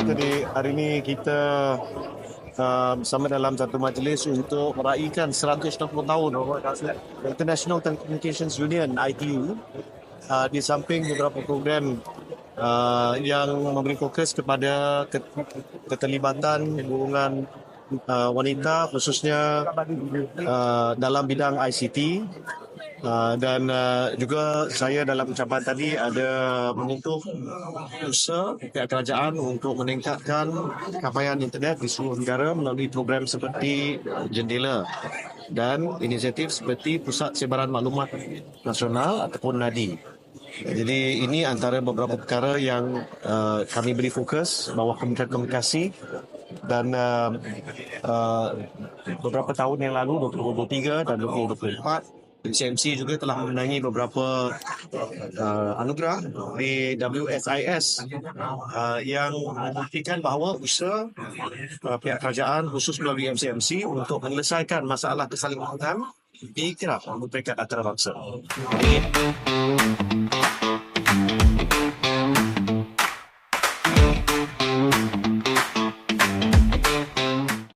hari ini kita uh, bersama dalam satu majlis untuk meraihkan 120 tahun International Telecommunications Union ITU uh, di samping beberapa program uh, yang memberi fokus kepada ket- keterlibatan hubungan uh, wanita khususnya uh, dalam bidang ICT Uh, dan uh, juga saya dalam ucapan tadi ada menyentuh usaha pihak kerajaan untuk meningkatkan capaian internet di seluruh negara melalui program seperti Jendela dan inisiatif seperti Pusat Sebaran Maklumat Nasional ataupun NADI. Jadi ini antara beberapa perkara yang uh, kami beri fokus bawah Kementerian Komunikasi dan uh, uh, beberapa tahun yang lalu 2023 dan 2024 CMC juga telah memenangi beberapa uh, anugerah di WSIS uh, yang membuktikan bahawa usaha uh, pihak kerajaan khusus melalui MCMC untuk menyelesaikan masalah kesalingkuhan diiktiraf oleh peringkat antarabangsa.